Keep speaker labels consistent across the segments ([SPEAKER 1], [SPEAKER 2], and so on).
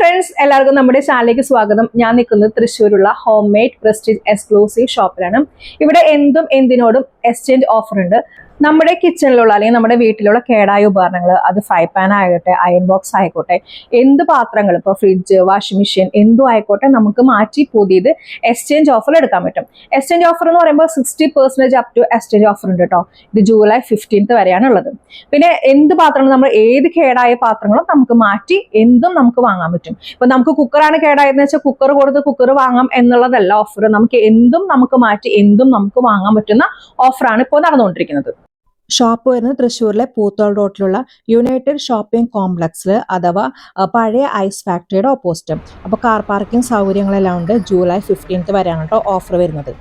[SPEAKER 1] Friends എല്ലാവർക്കും നമ്മുടെ ചാനലിലേക്ക് സ്വാഗതം. ഞാൻ നിൽക്കുന്നത് തൃശ്ശൂരുള്ള ഹോം മെയ്ഡ് പ്രസ്റ്റീജ് എക്സ്ക്ലൂസീവ് ഷോപ്പിലാണ് ഇവിടെ എന്തും എന്തിനോടും എക്സ്ചേഞ്ച് ഓഫർ ഉണ്ട്. നമ്മുടെ കിച്ചണിലുള്ള അല്ലെങ്കിൽ നമ്മുടെ വീട്ടിലുള്ള കേടായ ഉപകരണങ്ങൾ അത് ഫ്രൈ പാൻ ആയിക്കോട്ടെ അയൺ ബോക്സ് ആയിക്കോട്ടെ എന്ത് പാത്രങ്ങൾ ഇപ്പോൾ ഫ്രിഡ്ജ് വാഷിംഗ് മെഷീൻ എന്തും ആയിക്കോട്ടെ നമുക്ക് മാറ്റി പുതിയത് എക്സ്ചേഞ്ച് ഓഫർ എടുക്കാൻ പറ്റും. എക്സ്ചേഞ്ച് ഓഫർ എന്ന് പറയുമ്പോൾ sixty percentage up to exchange offer ഉണ്ട് കേട്ടോ ഇത് ജൂലൈ ഫിഫ്റ്റീൻത്ത് വരെയാണ് ഉള്ളത്. പിന്നെ എന്ത് പാത്രങ്ങളും നമ്മൾ ഏത് കേടായ പാത്രങ്ങളും നമുക്ക് മാറ്റി എന്തും നമുക്ക് വാങ്ങാൻ പറ്റും. ഇപ്പൊ നമുക്ക് കുക്കറാണ് കേടായതെന്ന് വെച്ചാൽ കുക്കർ കൊടുത്ത് കുക്കർ വാങ്ങാം എന്നുള്ളതല്ല ഓഫർ നമുക്ക് എന്തും നമുക്ക് മാറ്റി എന്തും നമുക്ക് വാങ്ങാൻ പറ്റുന്ന ഓഫറാണ് ഇപ്പോൾ നടന്നുകൊണ്ടിരിക്കുന്നത്.
[SPEAKER 2] ഷോപ്പ് വരുന്നത് തൃശ്ശൂരിലെ പൂത്തോൾ റോഡിലുള്ള യുണൈറ്റഡ് ഷോപ്പിംഗ് കോംപ്ലക്സിൽ അഥവാ പഴയ ഐസ് ഫാക്ടറിയുടെ ഓപ്പോസിറ്റ്. അപ്പോൾ കാർ പാർക്കിംഗ് സൗകര്യങ്ങളെല്ലാം ഉണ്ട്. ജൂലൈ ഫിഫ്റ്റീൻത്ത് വരെയാണ് കേട്ടോ ഓഫർ വരുന്നത്.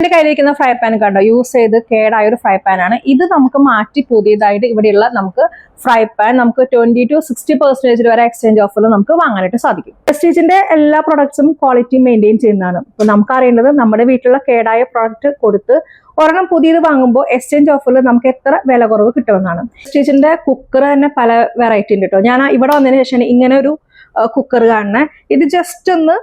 [SPEAKER 1] എന്റെ കയ്യിലിരിക്കുന്ന ഫ്രൈ പാൻ കണ്ടോ? യൂസ് ചെയ്ത് കേടായ ഒരു ഫ്രൈ പാൻ ആണ്. ഇത് നമുക്ക് മാറ്റി പുതിയതായിട്ട് ഇവിടെയുള്ള നമുക്ക് ഫ്രൈ പാൻ നമുക്ക് ട്വന്റി ടു സിക്സ്റ്റി പെർസെന്റേജ് വരെ എക്സ്ചേഞ്ച് ഓഫറിൽ നമുക്ക് വാങ്ങാനായിട്ട് സാധിക്കും. പ്രസ്റ്റീജിന്റെ എല്ലാ പ്രൊഡക്ട്സും ക്വാളിറ്റി മെയിന്റെയിൻ ചെയ്യുന്നതാണ്. ഇപ്പൊ നമുക്ക് അറിയേണ്ടത് നമ്മുടെ വീട്ടിലുള്ള കേടായ പ്രോഡക്റ്റ് കൊടുത്ത് ഒരെണ്ണം പുതിയത് വാങ്ങുമ്പോൾ എക്സ്ചേഞ്ച് ഓഫറിൽ നമുക്ക് എത്ര വില കുറവ് കിട്ടുമെന്നാണ്. പ്രസ്റ്റീജിന്റെ കുക്കർ തന്നെ പല വെറൈറ്റി ഉണ്ട് കേട്ടോ. ഞാൻ ഇവിടെ വന്നതിന് ശേഷം ഇങ്ങനെ ഒരു കുക്കർ കാണുന്നത് ഇത് ജസ്റ്റ് ഒന്ന്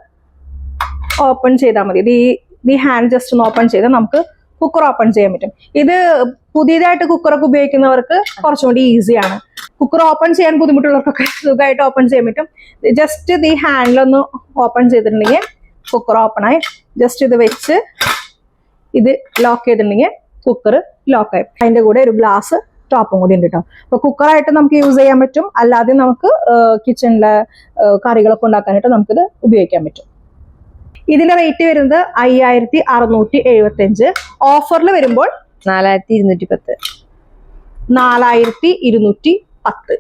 [SPEAKER 1] ഓപ്പൺ ചെയ്താൽ മതി. ഇത് ഈ ഈ ഹാൻഡ് ജസ്റ്റ് ഒന്ന് ഓപ്പൺ ചെയ്ത് നമുക്ക് കുക്കർ ഓപ്പൺ ചെയ്യാൻ പറ്റും. ഇത് പുതിയതായിട്ട് കുക്കറൊക്കെ ഉപയോഗിക്കുന്നവർക്ക് കുറച്ചും കൂടി ഈസിയാണ് കുക്കർ ഓപ്പൺ ചെയ്യാൻ ബുദ്ധിമുട്ടുള്ളവർക്കൊക്കെ സുഖമായിട്ട് ഓപ്പൺ ചെയ്യാൻ പറ്റും. ജസ്റ്റ് ഇത് ഈ ഹാൻഡിലൊന്ന് ഓപ്പൺ ചെയ്തിട്ടുണ്ടെങ്കിൽ കുക്കർ ഓപ്പണായി ജസ്റ്റ് ഇത് വെച്ച് ഇത് ലോക്ക് ചെയ്തിട്ടുണ്ടെങ്കിൽ കുക്കർ ലോക്കായി അതിന്റെ കൂടെ ഒരു ഗ്ലാസ് ടോപ്പും കൂടി ഉണ്ട് കേട്ടോ അപ്പൊ കുക്കറായിട്ട് നമുക്ക് യൂസ് ചെയ്യാൻ പറ്റും. അല്ലാതെ നമുക്ക് കിച്ചണിലെ കറികളൊക്കെ ഉണ്ടാക്കാനായിട്ട് നമുക്കിത് ഉപയോഗിക്കാൻ പറ്റും. ഇതിന്റെ റേറ്റ് വരുന്നത് അയ്യായിരത്തി അറുന്നൂറ്റി എഴുപത്തി അഞ്ച് ഓഫറിൽ വരുമ്പോൾ
[SPEAKER 3] നാലായിരത്തി ഇരുന്നൂറ്റി പത്ത്.
[SPEAKER 1] നാലായിരത്തി ഇരുന്നൂറ്റി പത്ത്.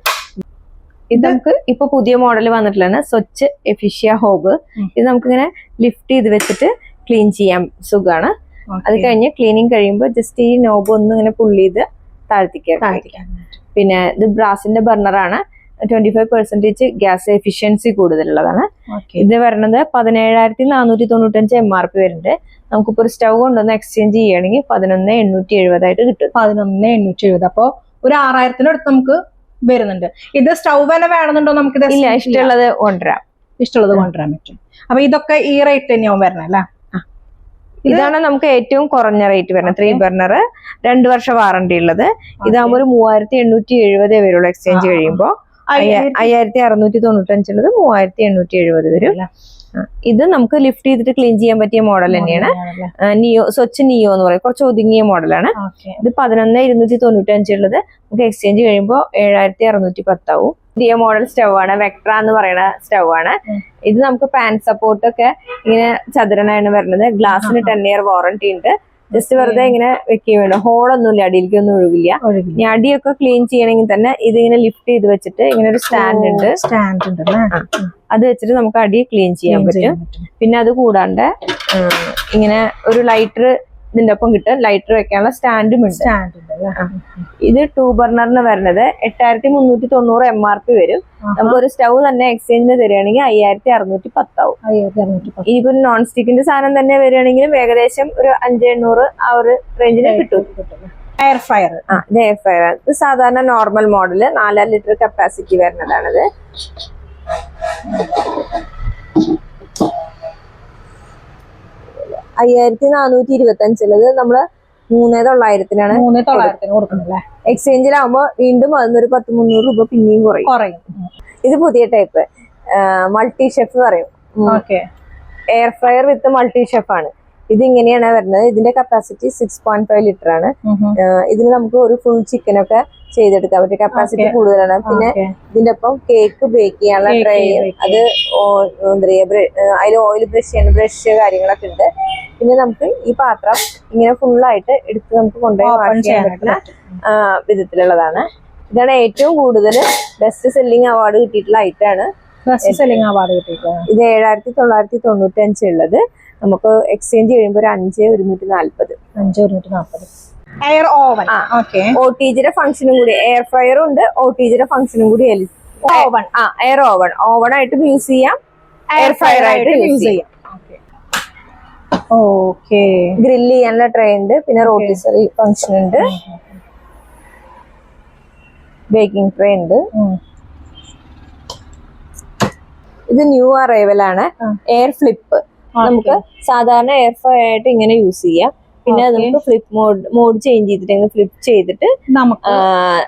[SPEAKER 3] ഇത് നമുക്ക് ഇപ്പൊ പുതിയ മോഡൽ വന്നിട്ടുള്ളതാണ് സ്വച്ച് എഫിഷ്യ ഹോബ്. ഇത് നമുക്ക് ഇങ്ങനെ ലിഫ്റ്റ് ചെയ്ത് വെച്ചിട്ട് ക്ലീൻ ചെയ്യാൻ സുഖമാണ് അത് കഴിഞ്ഞ് ക്ലീനിങ് കഴിയുമ്പോൾ ജസ്റ്റ് ഈ നോബ് ഒന്ന് ഇങ്ങനെ പുള്ളി ചെയ്ത് താഴ്ത്തിക്കാം
[SPEAKER 1] താഴ്ത്തിക്കാൻ.
[SPEAKER 3] പിന്നെ ഇത് ബ്രാസിന്റെ ബർണറാണ് twenty five percentage gas efficiency കൂടുതലുള്ളതാണ് ഇത് വരുന്നത് പതിനേഴായിരത്തി നാനൂറ്റി തൊണ്ണൂറ്റഞ്ച് എം ആർ പി വരുന്നുണ്ട്. നമുക്കിപ്പോ ഒരു സ്റ്റൗ കൊണ്ടുവന്ന് എക്സ്ചേഞ്ച് ചെയ്യുകയാണെങ്കിൽ പതിനൊന്ന് എണ്ണൂറ്റി എഴുപതായിട്ട് കിട്ടും.
[SPEAKER 1] പതിനൊന്ന് എണ്ണൂറ്റി എഴുപത്. അപ്പൊ ഒരു ആറായിരത്തിനടുത്ത് നമുക്ക് വരുന്നുണ്ട്. ഇത് സ്റ്റൗ തന്നെ വേണമെന്നുണ്ടോ നമുക്ക്
[SPEAKER 3] ഇല്ല ഇഷ്ടമുള്ളത് കൊണ്ടുവരാം.
[SPEAKER 1] ഇഷ്ടമുള്ളത് കൊണ്ടുവരാൻ പറ്റും. അപ്പൊ ഇതൊക്കെ ഈ റേറ്റ് തന്നെയാവും വരണം അല്ലേ?
[SPEAKER 3] ഇതാണ് നമുക്ക് ഏറ്റവും കുറഞ്ഞ റേറ്റ് വരുന്നത്. ത്രീ ബർണർ രണ്ട് വർഷം വാറണ്ടി ഉള്ളത്. ഇതാകുമ്പോൾ ഒരു മൂവായിരത്തി എണ്ണൂറ്റി എഴുപതേ വരുള്ളൂ എക്സ്ചേഞ്ച്. കഴിയുമ്പോൾ
[SPEAKER 1] അയ്യായിരത്തി
[SPEAKER 3] അറുന്നൂറ്റി തൊണ്ണൂറ്റഞ്ചുള്ളത് മൂവായിരത്തി എണ്ണൂറ്റി എഴുപത് വരും. ഇത് നമുക്ക് ലിഫ്റ്റ് ചെയ്തിട്ട് ക്ലീൻ ചെയ്യാൻ പറ്റിയ മോഡൽ തന്നെയാണ്. നിയോ സ്വച്ച് നിയോ എന്ന് പറയും. കുറച്ച് ഒതുങ്ങിയ മോഡലാണ് ഇത് പതിനൊന്ന് ഇരുന്നൂറ്റി തൊണ്ണൂറ്റഞ്ച് ഉള്ളത് നമുക്ക് എക്സ്ചേഞ്ച് കഴിയുമ്പോൾ ഏഴായിരത്തി അറുന്നൂറ്റി പത്താവും. പുതിയ മോഡൽ സ്റ്റവ് ആണ്. വെക്ട്ര എന്ന് പറയുന്ന സ്റ്റവ് ആണ്. ഇത് നമുക്ക് പാൻ സപ്പോർട്ട് ഒക്കെ ഇങ്ങനെ ചതുരനാണ് വരുന്നത്. ഗ്ലാസിന് ടെൻ ഇയർ വാറണ്ടി ഉണ്ട്. ജസ്റ്റ് വെറുതെ ഇങ്ങനെ വെക്കുകയും വേണം ഹോളൊന്നുമില്ല അടിയിലേക്ക് ഒന്നും
[SPEAKER 1] ഒഴുകില്ല.
[SPEAKER 3] ഇനി അടിയൊക്കെ ക്ലീൻ ചെയ്യണമെങ്കിൽ തന്നെ ഇതിങ്ങനെ ലിഫ്റ്റ് ചെയ്ത് വെച്ചിട്ട് ഇങ്ങനെ ഒരു സ്റ്റാൻഡ് ഉണ്ട്.
[SPEAKER 1] സ്റ്റാൻഡ് ഉണ്ട്?
[SPEAKER 3] അത് വെച്ചിട്ട് നമുക്ക് അടി ക്ലീൻ ചെയ്യാൻ പറ്റും. പിന്നെ അത് കൂടാണ്ട് ഇങ്ങനെ ഒരു ലൈറ്റർ ഇതിന്റെ ഒപ്പം കിട്ടും. ലൈറ്റർ വെക്കാനുള്ള സ്റ്റാൻഡും ഉണ്ട്? ഇത് ടൂ ബർണറിന് വരുന്നത് എട്ടായിരത്തി മുന്നൂറ്റി തൊണ്ണൂറ് എം ആർ പി വരും. നമുക്ക് ഒരു സ്റ്റൗ തന്നെ എക്സ്ചേഞ്ചിന് തരികയാണെങ്കിൽ അയ്യായിരത്തി അറുന്നൂറ്റി പത്താവും ഇനിയിപ്പോ നോൺ സ്റ്റിക്കിന്റെ സാധനം തന്നെ വരികയാണെങ്കിലും ഏകദേശം ഒരു അഞ്ച് എണ്ണൂറ് ആ ഒരു റേഞ്ചിൽ കിട്ടും.
[SPEAKER 1] എയർ ഫയർ
[SPEAKER 3] ആ ഇത് എയർ ഫയർ ഇത് സാധാരണ നോർമൽ മോഡൽ നാലര ലിറ്റർ കപ്പാസിറ്റി വരുന്നതാണിത്. അയ്യായിരത്തി നാനൂറ്റി ഇരുപത്തി അഞ്ചുള്ളത് നമ്മൾ മൂന്നേ തൊള്ളായിരത്തിനാണ്
[SPEAKER 1] മൂന്നേ തൊള്ളായിരത്തിന് കൊടുക്കുന്നത്
[SPEAKER 3] എക്സ്ചേഞ്ചിലാവുമ്പോ വീണ്ടും അതിനൊരു പത്ത് മുന്നൂറ് രൂപ പിന്നെയും കുറയും.
[SPEAKER 1] കുറയും.
[SPEAKER 3] ഇത് പുതിയ ടൈപ്പ് മൾട്ടി ഷെഫ് പറയും. Air fryer with multi chef ആണ്. ഇത് ഇങ്ങനെയാണ് വരുന്നത്. ഇതിന്റെ capacity six point five litre ആണ്. ഇതിന് നമുക്ക് ഒരു ഫുൾ ചിക്കൻ ഒക്കെ ചെയ്തെടുക്കാൻ പറ്റും കപ്പാസിറ്റി കൂടുതലാണ്. പിന്നെ ഇതിന്റെ ഒപ്പം കേക്ക് ബേക്ക് ചെയ്യാനുള്ള ട്രൈ അത് എന്താ പറയുക അതിൽ ഓയിൽ ബ്രഷ് ചെയ്യാൻ ബ്രഷ് കാര്യങ്ങളൊക്കെ ഉണ്ട്. പിന്നെ നമുക്ക് ഈ പാത്രം ഇങ്ങനെ ഫുൾ ആയിട്ട് എടുത്ത് നമുക്ക് കൊണ്ടുപോയി വാഷ് ചെയ്യാൻ പറ്റുന്ന വിധത്തിലുള്ളതാണ്. ഇതാണ് ഏറ്റവും കൂടുതൽ ബെസ്റ്റ് സെല്ലിംഗ് അവാർഡ് കിട്ടിയിട്ടുള്ള ഐറ്റം ആണ്.
[SPEAKER 1] ബെസ്റ്റ് സെല്ലിംഗ് അവാർഡ് കിട്ടിയിട്ടുള്ളത്.
[SPEAKER 3] ഇത് ഏഴായിരത്തി തൊള്ളായിരത്തി തൊണ്ണൂറ്റി അഞ്ച് ഉള്ളത്. നമുക്ക് എക്സ്ചേഞ്ച് ചെയ്യുമ്പോൾ ഒരു അഞ്ച് ഒരുന്നൂറ്റി നാല്പത്
[SPEAKER 1] അഞ്ച് ഒരുന്നൂറ്റി നാല്പത് എയർ ഓവൻ
[SPEAKER 3] ഒ ടി ജിയുടെ ഫംഗ്ഷനും കൂടി. എയർ ഫ്രയറും ഉണ്ട് ഒ ടി ജിയുടെ ഫംഗ്ഷനും കൂടി ഓവൺ
[SPEAKER 1] ഓവൻ
[SPEAKER 3] ആ എയർ ഓവൺ ഓവൺ ആയിട്ടും യൂസ് ചെയ്യാം.
[SPEAKER 1] എയർ ഫ്രയർ ആയിട്ട് യൂസ് ചെയ്യാം. ഓക്കെ
[SPEAKER 3] ഗ്രില്ല് ചെയ്യാനുള്ള ട്രേ ഉണ്ട് പിന്നെ റോട്ടിസറി ഫംഗ്ഷൻ ഉണ്ട്. ബേക്കിംഗ് ട്രേ ഉണ്ട്. ഇത് ന്യൂ അറൈവൽ ആണ്. എയർ ഫ്ലിപ്പ് നമുക്ക് സാധാരണ എയർ ഫ്രൈ ആയിട്ട് ഇങ്ങനെ യൂസ് ചെയ്യാം. പിന്നെ. നമുക്ക് ഫ്ലിപ്പ് മോഡ് മോഡ് ചേഞ്ച് ചെയ്തിട്ട് ഫ്ലിപ്പ് ചെയ്തിട്ട്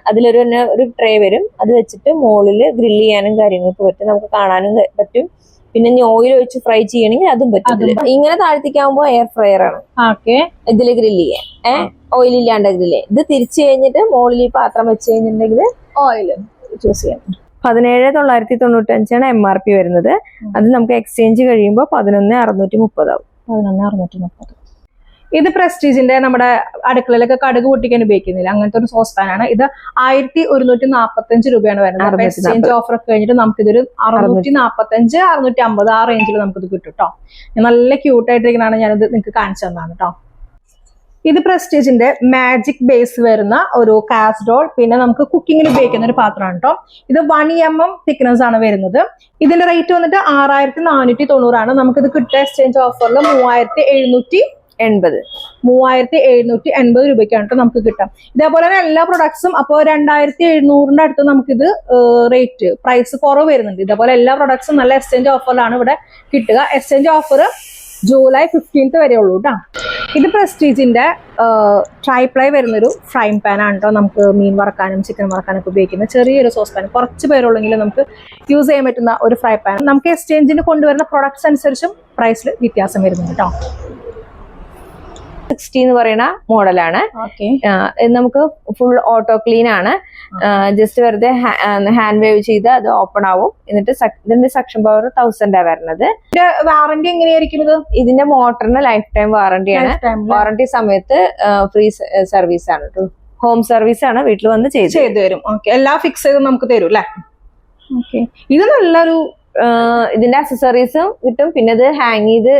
[SPEAKER 3] അതിലൊരു തന്നെ ഒരു ട്രേ വരും. അത് വെച്ചിട്ട് മോളിൽ ഗ്രില്ല് ചെയ്യാനും കാര്യങ്ങൾക്ക് പറ്റും. നമുക്ക് കാണാനും പറ്റും. പിന്നെ ഇനി ഓയിൽ ഒഴിച്ച് ഫ്രൈ ചെയ്യണമെങ്കിൽ അതും പറ്റും ഇങ്ങനെ താഴ്ത്തിക്കാവുമ്പോ എയർ ഫ്രയർ ആണ്.
[SPEAKER 1] ഇതിൽ
[SPEAKER 3] ഇതിൽ ഗ്രില്ല് ചെയ്യാൻ. ഏഹ് ഓയിൽ ഇല്ലാണ്ട് ഗ്രില്ല് ഇത് തിരിച്ചു കഴിഞ്ഞിട്ട് മുകളിൽ പാത്രം വെച്ച് കഴിഞ്ഞിട്ടുണ്ടെങ്കിൽ
[SPEAKER 1] ഓയിൽ ചൂസ് ചെയ്യാം
[SPEAKER 3] പതിനേഴ് തൊള്ളായിരത്തി തൊണ്ണൂറ്റി അഞ്ചാണ് എം ആർ പി വരുന്നത് അത് നമുക്ക് എക്സ്ചേഞ്ച് കഴിയുമ്പോൾ പതിനൊന്ന് അറുന്നൂറ്റി മുപ്പതാവും
[SPEAKER 1] പതിനൊന്ന് അറുന്നൂറ്റി മുപ്പത് ഇത് പ്രസ്റ്റീജിന്റെ നമ്മുടെ അടുക്കളയിലൊക്കെ കടുക് പൊട്ടിക്കാൻ ഉപയോഗിക്കുന്നില്ല. അങ്ങനത്തെ ഒരു സോസ് പാൻ ആണ്. ഇത് ആയിരത്തി ഒരുന്നൂറ്റി നാപ്പത്തി അഞ്ച് രൂപയാണ് വരുന്നത് എക്സ്ചേഞ്ച് ഓഫർ ഒക്കെ കഴിഞ്ഞിട്ട് നമുക്ക് ഇതൊരു അറുന്നൂറ്റി നാപ്പത്തി അഞ്ച് അറുന്നൂറ്റി അമ്പത് ആ റേഞ്ചിൽ നമുക്ക് ഇത് കിട്ടും കേട്ടോ നല്ല ക്യൂട്ട് ആയിട്ടിരിക്കണാണ് ഞാനിത് നിങ്ങൾക്ക് കാണിച്ചു തന്നാണ് കേട്ടോ ഇത് പ്രസ്റ്റീജിന്റെ മാജിക് ബേസ് വരുന്ന ഒരു കാസ്ട്രോൾ പിന്നെ നമുക്ക് കുക്കിങ്ങിന് ഉപയോഗിക്കുന്ന ഒരു പാത്രമാണ് കേട്ടോ ഇത് വൺ എം എം തിക്നെസ് ആണ് വരുന്നത്. ഇതിന്റെ റേറ്റ് വന്നിട്ട് ആറായിരത്തി നാനൂറ്റി തൊണ്ണൂറാണ് നമുക്കിത് കിട്ടുക എക്സ്ചേഞ്ച് ഓഫറിൽ മൂവായിരത്തി എഴുന്നൂറ്റി
[SPEAKER 3] എൺപത്
[SPEAKER 1] മൂവായിരത്തി എഴുന്നൂറ്റി എൺപത് രൂപയ്ക്കാണ് കേട്ടോ നമുക്ക് കിട്ടാം. ഇതേപോലെ തന്നെ എല്ലാ പ്രൊഡക്ട്സും അപ്പോൾ രണ്ടായിരത്തി എഴുന്നൂറിന്റെ അടുത്ത് നമുക്കിത് റേറ്റ് പ്രൈസ് കുറവ് വരുന്നുണ്ട്. ഇതേപോലെ എല്ലാ പ്രൊഡക്ട്സും നല്ല എക്സ്ചേഞ്ച് ഓഫറിലാണ് ഇവിടെ കിട്ടുക. എക്സ്ചേഞ്ച് ഓഫർ ജൂലൈ ഫിഫ്റ്റീൻത്ത് വരെ ഉള്ളൂ കേട്ടോ ഇത് പ്രസ്റ്റീജിന്റെ ട്രൈപ്ലൈ വരുന്നൊരു ഫ്രൈ പാൻ ആണ് കേട്ടോ നമുക്ക് മീൻ വറക്കാനും ചിക്കൻ വറക്കാനൊക്കെ ഉപയോഗിക്കുന്ന ചെറിയൊരു സോസ് പാൻ കുറച്ച് പേരുള്ളെങ്കിലും നമുക്ക് യൂസ് ചെയ്യാൻ പറ്റുന്ന ഒരു ഫ്രൈ പാൻ നമുക്ക് എക്സ്ചേഞ്ചിന് കൊണ്ടുവരുന്ന പ്രൊഡക്ട്സ് അനുസരിച്ചും പ്രൈസിൽ വ്യത്യാസം വരുന്നുണ്ട് കേട്ടോ
[SPEAKER 3] സിക്സ്റ്റി എന്ന് പറയുന്ന മോഡലാണ്. നമുക്ക് ഫുൾ ഓട്ടോ ക്ലീൻ ആണ്. ജസ്റ്റ് വെറുതെ ഹാൻഡ് വേവ് ചെയ്ത് അത് ഓപ്പൺ ആവും. എന്നിട്ട് ഇതിന്റെ സക്ഷൻ പവർ തൗസൻഡാ വരുന്നത്
[SPEAKER 1] വാറന്റി എങ്ങനെയായിരിക്കും ഇത്?
[SPEAKER 3] ഇതിന്റെ മോട്ടറിന് ലൈഫ് ടൈം വാറന്റിയാണ് വാറന്റി സമയത്ത് ഫ്രീ സർവീസ് ആണ് കേട്ടോ ഹോം സർവീസ് ആണ് വീട്ടിൽ വന്ന് ചെയ്ത്
[SPEAKER 1] ചെയ്തു തരും. ഓക്കെ. എല്ലാം ഫിക്സ് ചെയ്ത് നമുക്ക് തരും അല്ലേ ഓക്കെ. ഇത് നല്ലൊരു
[SPEAKER 3] ഇതിന്റെ അക്സസറീസും കിട്ടും. പിന്നെ ഇത് ഹാങ് ചെയ്ത്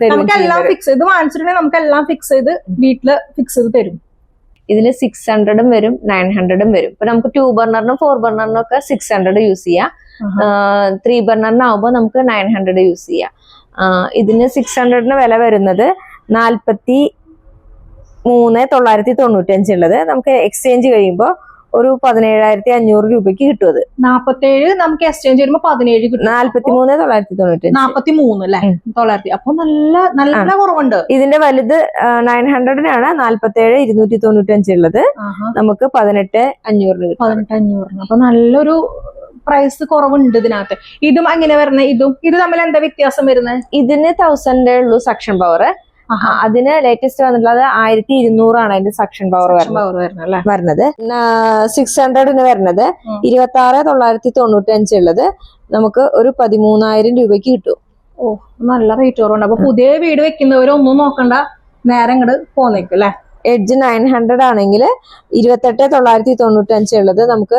[SPEAKER 3] തരും
[SPEAKER 1] എല്ലാം ഫിക്സ് ചെയ്ത് വാങ്ങിച്ചിട്ടുണ്ടെങ്കിൽ നമുക്ക് എല്ലാം ഫിക്സ് ചെയ്ത് വീട്ടിൽ ഫിക്സ് ചെയ്ത് തരും.
[SPEAKER 3] ഇതിൽ സിക്സ് ഹൺഡ്രഡും വരും നയൻ ഹൺഡ്രഡും വരും. ഇപ്പൊ നമുക്ക് ടു ബർണറിനും ഫോർ ബർണറിനും ഒക്കെ സിക്സ് ഹൺഡ്രഡ് യൂസ് ചെയ്യാം. ത്രീ ബർണറിനാവുമ്പോൾ നമുക്ക് നയൻ ഹൺഡ്രഡ് യൂസ് ചെയ്യാം. ഇതിന് സിക്സ് ഹൺഡ്രഡിന് വില വരുന്നത് നാൽപ്പത്തി മൂന്ന് തൊള്ളായിരത്തി തൊണ്ണൂറ്റഞ്ച് ഉള്ളത്. നമുക്ക് എക്സ്ചേഞ്ച് കഴിയുമ്പോൾ ഒരു പതിനേഴായിരത്തി അഞ്ഞൂറ് രൂപയ്ക്ക് കിട്ടും അത്
[SPEAKER 1] നാപ്പത്തേഴ് നമുക്ക് എക്സ്ചേഞ്ച് വരുമ്പോ പതിനേഴ് കിട്ടും.
[SPEAKER 3] നാല്പത്തി മൂന്ന് തൊള്ളായിരത്തി തൊണ്ണൂറ്റി
[SPEAKER 1] നാപ്പത്തി മൂന്ന് അല്ലെ തൊള്ളായിരത്തി അപ്പൊ നല്ല നല്ല കുറവുണ്ട്.
[SPEAKER 3] ഇതിന്റെ വലുത് നയൻ ഹൺഡ്രഡിനാണ് നാല്പത്തേഴ് ഇരുന്നൂറ്റി തൊണ്ണൂറ്റഞ്ച് ഉള്ളത് നമുക്ക് പതിനെട്ട് അഞ്ഞൂറിന്
[SPEAKER 1] പതിനെട്ട് അഞ്ഞൂറിന്. അപ്പൊ നല്ലൊരു പ്രൈസ് കുറവുണ്ട് ഇതിനകത്ത്. ഇതും അങ്ങനെ വരുന്ന? ഇതും ഇത് തമ്മിൽ എന്താ വ്യത്യാസം വരുന്നത്
[SPEAKER 3] ഇതിന് തൗസൻഡേ ഉള്ളൂ സക്ഷൻ പവർ അതിന് ലേറ്റസ്റ്റ് വന്നിട്ടുള്ളത് ആയിരത്തി ഇരുന്നൂറാണ് അതിന്റെ സക്ഷൻ പവർ വരുന്നത്. സിക്സ് ഹൺഡ്രഡിന് വരുന്നത്. ഇരുപത്തി ആറ് തൊള്ളായിരത്തി തൊണ്ണൂറ്റി അഞ്ച് ഉള്ളത് നമുക്ക് ഒരു പതിമൂന്നായിരം രൂപയ്ക്ക് കിട്ടും.
[SPEAKER 1] ഓ നല്ല റേറ്റ് കുറവുണ്ട്. അപ്പൊ പുതിയ വീട് വെക്കുന്നവരൊന്നും നോക്കണ്ട. നേരെ ഇങ്ങോട്ട് പോന്നേക്കും അല്ലെ?
[SPEAKER 3] എഡ്ജ് നയൻ ഹൺഡ്രഡ് ആണെങ്കിൽ ഇരുപത്തെട്ട് തൊള്ളായിരത്തി തൊണ്ണൂറ്റി അഞ്ച് ഉള്ളത് നമുക്ക്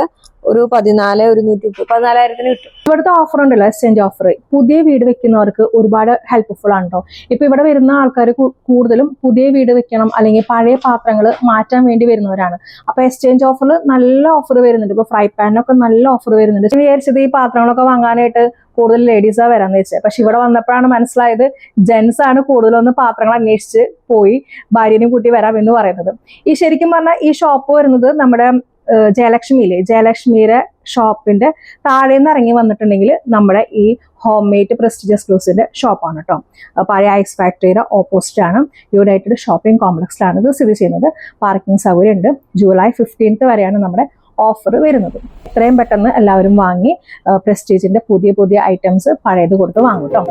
[SPEAKER 3] ഒരു പതിനാല് ഒരു നൂറ്റി പതിനാലായിരത്തിന് കിട്ടും.
[SPEAKER 1] ഇവിടുത്തെ ഓഫർ ഉണ്ടല്ലോ എക്സ്ചേഞ്ച് ഓഫർ പുതിയ വീട് വെക്കുന്നവർക്ക് ഒരുപാട് ഹെൽപ്ഫുൾ ആണ് ഇപ്പൊ ഇവിടെ വരുന്ന ആൾക്കാർ കൂടുതലും പുതിയ വീട് വെക്കണം അല്ലെങ്കിൽ പഴയ പാത്രങ്ങൾ മാറ്റാൻ വേണ്ടി വരുന്നവരാണ്. അപ്പൊ എക്സ്ചേഞ്ച് ഓഫറിൽ നല്ല ഓഫർ വരുന്നുണ്ട്. ഇപ്പൊ ഫ്രൈ പാനൊക്കെ നല്ല ഓഫർ വരുന്നുണ്ട്. വിചാരിച്ചത് ഈ പാത്രങ്ങളൊക്കെ വാങ്ങാനായിട്ട് കൂടുതൽ ലേഡീസാ വരാന്ന് വെച്ചത് പക്ഷെ ഇവിടെ വന്നപ്പോഴാണ് മനസ്സിലായത് ജെൻസ് ആണ് കൂടുതലൊന്ന് പാത്രങ്ങൾ അന്വേഷിച്ച് പോയി ഭാര്യനെയും കൂട്ടി വരാം എന്ന് പറയുന്നത്. ഈ ശരിക്കും പറഞ്ഞാൽ ഈ ഷോപ്പ് വരുന്നത് നമ്മുടെ ജയലക്ഷ്മിയിലെ ജയലക്ഷ്മിയുടെ ഷോപ്പിന്റെ താഴെ നിന്ന് ഇറങ്ങി വന്നിട്ടുണ്ടെങ്കിൽ നമ്മുടെ ഈ ഹോം മെയ്ഡ് പ്രസ്റ്റീജിയസ് ക്ലൂസിന്റെ ഷോപ്പാണ് കേട്ടോ പഴയ ഐസ് ഫാക്ടറിയുടെ ഓപ്പോസിറ്റ് ആണ്. യുണൈറ്റഡ് ഷോപ്പിംഗ് കോംപ്ലക്സിലാണ് ഇത് സ്ഥിതി ചെയ്യുന്നത്. പാർക്കിംഗ് സൗകര്യം ഉണ്ട് ജൂലൈ ഫിഫ്റ്റീൻത്ത് വരെയാണ് നമ്മുടെ ഓഫർ വരുന്നത്. എത്രയും പെട്ടെന്ന് എല്ലാവരും വാങ്ങി പ്രസ്റ്റീജിന്റെ പുതിയ പുതിയ ഐറ്റംസ് പഴയത് കൊടുത്ത് വാങ്ങും കേട്ടോ